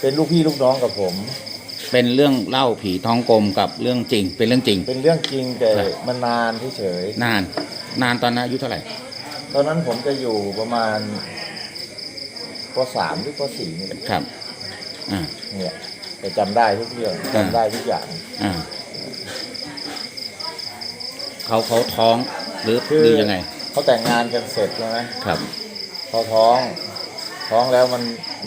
เป็นลูกพี่ลูกน้องกับผม เป็นเรื่องเล่าผีท้องกลมกับเรื่องจริง เป็นเรื่องจริง เป็นเรื่องจริงแต่ครับมันนานเฉยนาน นานตอนนั้นอายุเท่าไหร่ๆตอนนั้นผมจะอยู่ประมาณปสามหรือปสี่นี่แหละครับ อ่า เนี่ยแต่จำได้ทุกเรื่องอ่าจำได้ทุกอย่าง อ่าเขาเขาท้องหรือคือหรือยังไง เขาแต่งงานกันเสร็จใช่ไหมครับ พอท้อง ท้องแล้วมัน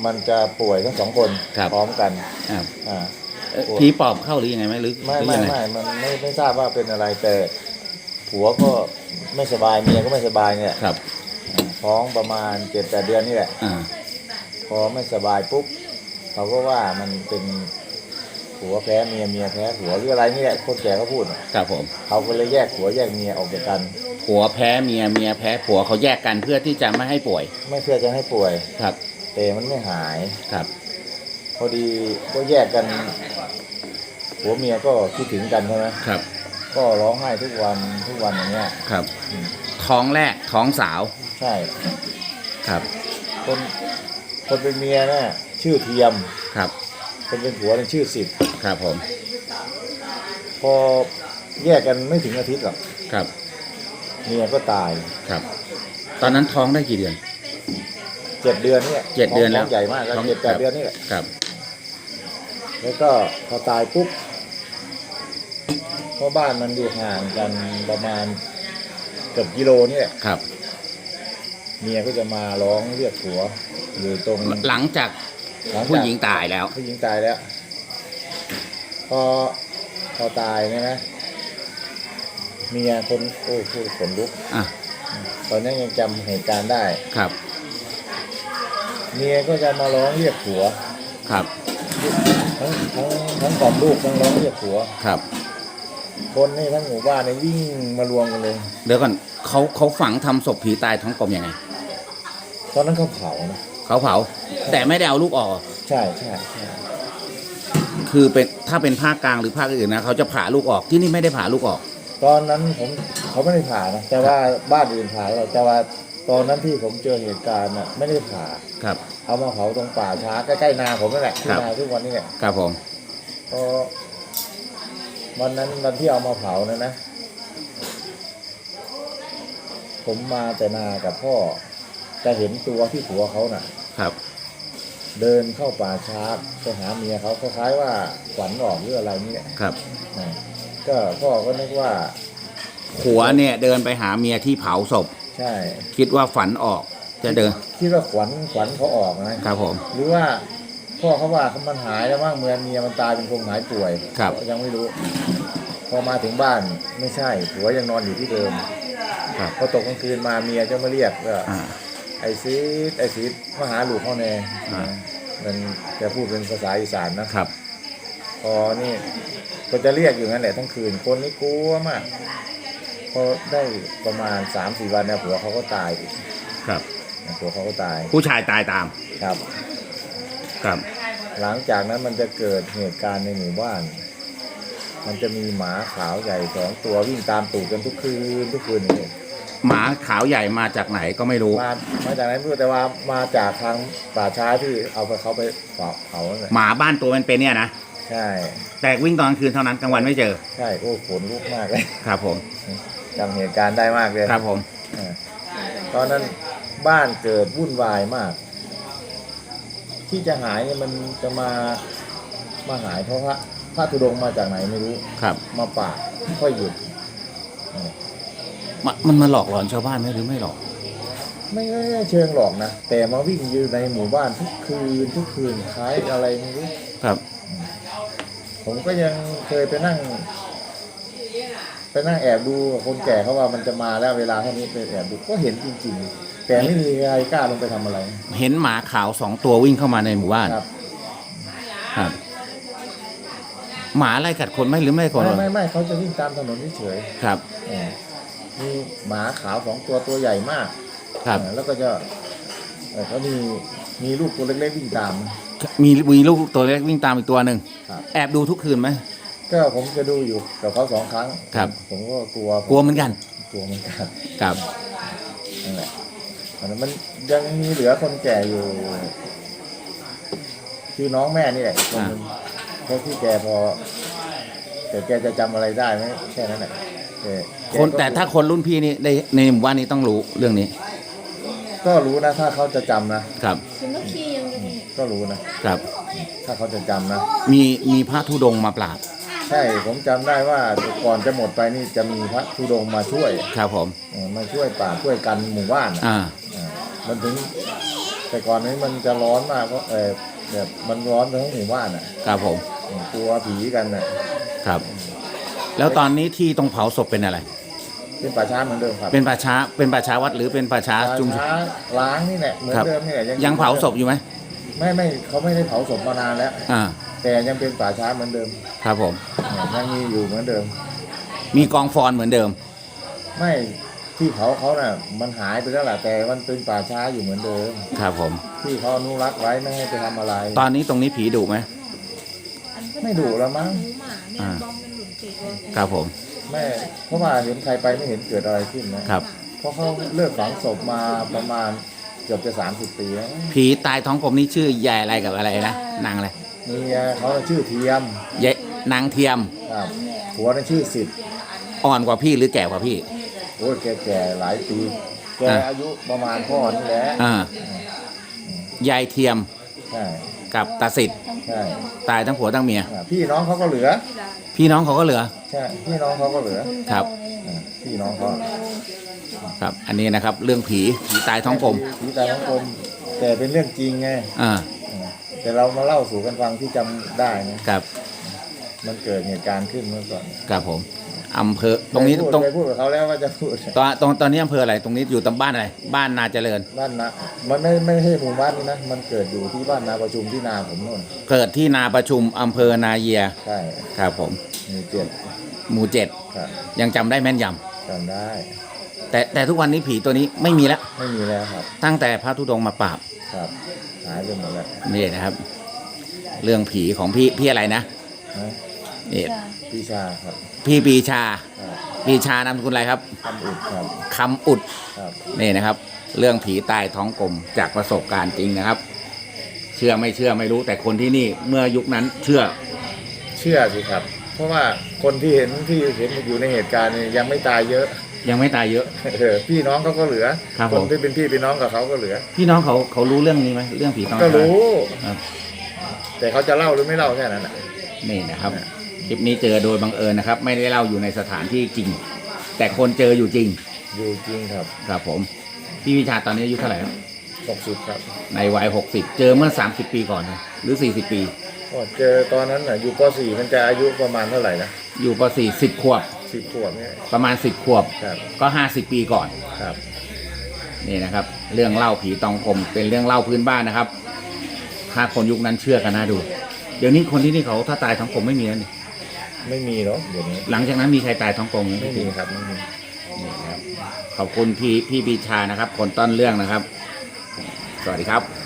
มันจะป่วยทั้งสองคนครับ พร้อมกันอ่าอ่าเอ่อผีปอบเข้าหรือยังไงไหมหรือไม่หรือไม่ยังไงไม่มันไม่ไม่ทราบว่าเป็นอะไรแต่ผัวก็ไม่สบายเมียก็ไม่สบายเนี่ยครับ ท้องประมาณเจ็ดแปดเดือนนี่แหละ อ่า พอไม่สบายปุ๊บเขาก็ว่ามันเป็น ผัวแพ้เมียเมียแพ้ผัวหรืออะไรนี่แหละคนแก่เขาพูดน่ะครับผม เขาก็เลยแยกผัวแยกเมียออกจากกัน ผัวแพ้เมียเมียแพ้ผัวเขาแยกกันเพื่อที่จะไม่ให้ป่วยไม่เพื่อจะให้ป่วย ครับแต่มันไม่หาย ครับ พอดีก็แยกกันผัวเมียก็คิดถึงกันใช่ไหมครับก็ร้องไห้ทุกวันทุกวันอย่างเงี้ยครับอืมท้องแรกท้องสาว ใช่ ครับ คนคนเป็นเมียเนี่ยชื่อเทียม ครับ คนเป็นผัวเนี่ยชื่อสิทธิ์ครับผม พอแยกกันไม่ถึงอาทิตย์หรอกครับ เมียก็ตาย ครับ ตอนนั้นท้องได้กี่เดือน เจ็ดเดือนเนี่ยเจ็ดเดือนแล้วท้งใหญ่มากแล้วท้องเจ็ดแปครัดบเดือนนี่แหละ ครับ แล้วก็พอตายปุ๊บเพราะบ้านมันอยู่ห่างกันประมาณเกือบกิโลนี่แหละครับ เมียก็จะมาร้องเรียกผัวอยู่ตรงหลังจาก ลัจากผู้หญิงตายแล้ว ผู้หญิงตายแล้ว พอพอตายเนี่ยนะเมียคนโอ้พูดขนลุกอะ ตอนนี้ยังจำเหตุการณ์ได้ ครับ เมียก็จะมาร้องเรียกผัว ครับ ทั้งทั้งทั้งกล่อมลูกทั้งร้องเรียกผัว ครับ คนนี่ทั้งหมู่บ้านเนี่ยวิ่งมารวมกันเลย เดี๋ยวก่อนเขาเขาฝังทำศพผีตายท้องกลมยังไง ตอนนั้นเขาเผานะเขาเผาแต่ไม่ได้เอาลูกออก ใช่ใช่ใช่คือเป็นถ้าเป็นภาคกลางหรือภาคอื่นนะเขาจะผ่าลูกออกที่นี่ไม่ได้ผ่าลูกออก ตอนนั้นผมเขาไม่ได้ผ่านะแต่ว่าบ้านอื่นผ่าแล้วแต่ว่าตอนนั้นที่ผมเจอเหตุการณ์น่ะไม่ได้ผ่าครับ เอามาเผาตรงป่าช้าใกล้ๆนาผมนั่นแหละที่ครับนาทุกวันนี้แหละครับผมก็วันนั้นวันที่เอามาเผานะนะ ผมมาแต่นากับพ่อจะเห็นตัวที่ผัวเขาน่ะ ครับ เดินเข้าป่าช้าไปหาเมียเขาคล้ายๆว่าขวัญออกหรืออะไรนี่แหละครับ อ่าก็พ่อก็นึกว่า ผัวเนี่ยเดินไปหาเมียที่เผาศพ ใช่ คิดว่าฝันออกจะเดิน คิดว่าขวัญขวัญเขาออกนะครับผม หรือว่าพ่อเขาว่ามันหายแล้วมั้งเมื่อเมียมันตายเป็นคงหายป่วยครับ ยังไม่รู้ พอมาถึงบ้านไม่ใช่ผัวยังนอนอยู่ที่เดิมครับ พอตกกลางคืนมาเมียจะมาเรียกว่าอ่า ไอซีดไอซีดมาหาลูกเขาแน่อ่า มันจะพูดเป็นภาษาอีสานนะ ครับ พอนี่ก็จะเรียกอยู่งั้นแหละทั้งคืนคนนี่กลัวมากพอได้ประมาณสามสี่วันเนี่ยผัวเขาก็ตายอีกครับ ผัวเขาก็ตายผู้ชายตายตาม ครับ ครับ หลังจากนั้นมันจะเกิดเหตุการณ์ในหมู่บ้าน มันจะมีหมาขาวใหญ่สองตัววิ่งตามตูดกันทุกคืนทุกคืนอย่างนี้ หมาขาวใหญ่มาจากไหนก็ไม่รู้ มามาจากไหนไม่รู้แต่ว่ามาจากทางป่าช้าที่เอาไปเขาไปเผาเผานั่นแหละหมาบ้านตัวมันเป็นเนี่ยนะใช่แต่วิ่งตอนกลางคืนเท่านั้นกลางวันไม่เจอใช่โอ้ขนลุกมากเลยครับผมจำเหตุการณ์ได้มากเลยครับผมอ่าตอนนั้นบ้านเกิดวุ่นวายมาก ที่จะหายเนี่ยมันจะมามาหายเพราะพระพระธุดงค์มาจากไหนไม่รู้ครับ มาป่าดค่อยหยุด มันมันมาหลอกหลอนชาวบ้านไหมหรือไม่หลอก ไม่ไม่ไม่เชิงหรอกนะ แต่มาวิ่งอยู่ในหมู่บ้านทุกคืนทุกคืนคล้ายอะไรไม่รู้ครับ ผมก็ยังเคยไปนั่ง ไปนั่งแอบดูคนแก่เขาว่ามันจะมาแล้วเวลาเท่านี้ไปแอบดูก็เห็นจริง ๆ แต่ไม่มีใครกล้าลงไปทำอะไรเห็นหมาขาวสองตัววิ่งเข้ามาในหมู่บ้านครับ ครับ หมาไล่กัดคนไหมหรือไม่คนไม่ไม่ไม่เขาจะวิ่งตามถนนเฉยครับ ๆเออ มีหมาขาวสองตัวตัวใหญ่มากครับ เออแล้วก็จะเออเขามีมีลูกตัวเล็กๆวิ่งตาม มีมีลูกตัวเล็กวิ่งตามอีกตัวหนึ่งครับ แอบดูทุกคืนไหม ก็ผมจะดูอยู่กับเขาสองครั้งครับ ผมก็กลัวกลัวเหมือนกันกลัวเหมือนกันครับ นั่นแหละอันนั้นมันยังมีเหลือคนแก่อยู่ชื่อน้องแม่นี่แหละอีกคนหนึงเพราะที่แกพอ แต่แกจะจำอะไรได้ไหมแค่นั้นแหละ แต่กคนก็แต่ถ้าคนรุ่นพี่นี่ในในหมู่บ้านนี้ต้องรู้เรื่องนี้ก็รู้นะ ถ้าเขาจะจำนะครับคุณต้องขี่ยังไงก็รู้นะครับ ถ้าเขาจะจำนะ มีมีพระธุดงค์มาปราบใช่ผมจำได้ว่าก่อนจะหมดไปนี่จะมีพระธุดงค์มาช่วยครับผม เออมาช่วยป่าบช่วยกันหมู่บ้านอะอ่า อ่ามันถึง แต่ก่อนนี้มันจะร้อนมากเพราะเออแบบมันร้อนทั้งหมู่บ้านอะครับผมกลัวผีกันอะ ครับ แล้วตอนนี้ที่ตรงเผาศพเป็นอะไร เป็นป่าช้าเหมือนเดิมครับเป็นป่าช้า เป็นป่าช้าวัดหรือเป็นป่าช้าป่าชุมชน ช้าล้างนี่แหละเหมือนครับ เดิมนี่แหละยังเผาศพอยู่ไหมไม่ไม่เขาไม่ได้เผาศพมานานแล้ว อ่า แต่ยังเป็นป่าช้าเหมือนเดิมครับผมอ่ายังมีอยู่เหมือนเดิม มีกองฟอนเหมือนเดิม ไม่ที่เผาเขาน่ะมันหายไปแล้วแหละแต่มันเป็นป่าช้าอยู่เหมือนเดิม ครับผม ที่เขาอนุรักษ์ไว้ไม่ให้ไปทำอะไร ตอนนี้ตรงนี้ผีดุไหม ไม่ดุแล้วมั้งหมูหมา ครับผมไม่เพราะว่าเห็นใครไปไม่เห็นเกิดอะไรขึ้นนะครับ เพราะเขาเลิกฝังศพมาประมาณเกือบจะสามสิบปีแล้วผีตายท้องกลมนี่ชื่อยายอะไรกับอะไรนะนางอะไรเมียเขาชื่อเทียมยายนางเทียมครับผัวนั่นชื่อสิทธิ์อ่อนกว่าพี่หรือแก่กว่าพี่ โอ้ยแกแก่หลายปีแกอะ อายุประมาณพ่อนี่แหละอ่ายายเทียมใช่ กับตาสิทธิ์ใช่ตายทั้งผัวทั้งเมีย อะพี่น้องเขาก็เหลือพี่น้องเขาก็เหลือ ใช่พี่น้องเขาก็เหลือครับ อะพี่น้องเขาครับ อันนี้นะครับ เรื่องผีผีตายท้องกลมผีตายท้องกลมแต่เป็นเรื่องจริงไงอ่าอะแต่เรามาเล่าสู่กันฟังที่จำได้นะครับมันเกิดเหตุการณ์ขึ้นเมื่อก่อน ครับผม อำเภอตรงนี้เคยพูดตรงเคยพูดกับเขาแล้วว่าจะพูดตอนตรงตอนนี้อำเภออะไรตรงนี้อยู่ตำบ้านอะไรบ้านนาเจริญ บ้านนะมันไม่ไม่ใช่หมู่บ้านนี้นะมันเกิดอยู่ที่บ้านนาประชุมที่นาผมนู่นเกิดที่นาประชุมอำเภอนาเยียใช่ครับผมมีเจ็ดหมู่เจ็ดครับยังจำได้แม่นยจำได้ำแต่แต่ทุกวันนี้ผีตัวนี้ไม่มีแล้วไม่มีแล้วครับ ตั้งแต่พระธุดงค์มาปราบครับหายไปหมดแล้วนี่นะครับ เรื่องผีของพี่พี่อะไรนะนะนี่พี่ชาครับพี่ปีชาครับปีชานามสกุลอะไรครับทำอุดครับคำอุดครับนี่นะครับ เรื่องผีตายท้องกลมจากประสบการณ์จริงนะครับ เชื่อไม่เชื่อไม่รู้แต่คนที่นี่เมื่อยุคนั้นเชื่อ เชื่อสิครับ เพราะว่าคนที่เห็นที่เห็นอยู่ในเหตุการณ์เนี่ยยังไม่ตายเยอะ ยังไม่ตายเยอะ เออพี่น้องเขาก็เหลือครับคนผมที่เป็นพี่เป็นน้องกับเขาก็เหลือ พี่น้องเขาเขารู้เรื่องนี้ไหมเรื่องผีตองก็ตายรู้ ครับ แต่เขาจะเล่าหรือไม่เล่าแค่นั้นแหละนี่นะครับค ลิปนี้เจอโดยบังเอิญนะครับ ไม่ได้เล่าอยู่ในสถานที่จริง แต่คนเจออยู่จริง อยู่จริงครับครับผม พี่วิชาตอนนี้อายุเท่าไหร่ครับหกสิบครับ ในวัยหกสิบเจอเมื่อสามสิบปีก่อนนะหรือสี่สิบปี ก็เจอตอนนั้นน่ะอยู่ป .4 มันจะอายุประมาณเท่าไหร่นะอยู่ปสี่สิบขวบสิบขวบเนี่ยประมาณสิบขวบ ครับก็ห้าสิบปีก่อน ครับนี่นะครับ เรื่องเล่าผีตองกลมเป็นเรื่องเล่าพื้นบ้านนะครับ ถ้าคนยุคนั้นเชื่อกันน่าดู เดี๋ยวนี้คนที่นี่เขาถ้าตายท้องกลมไม่มีแล้วนี่ ไม่มีหรอกเดี๋ยวนี้หลังจากนั้นมีใครตายท้องกลมไหไม่มีครับไม่มีนี่นะครับขอบคุณพี่พี่ปีชานะครับ คนต้นเรื่องนะครับ สวัสดีครับ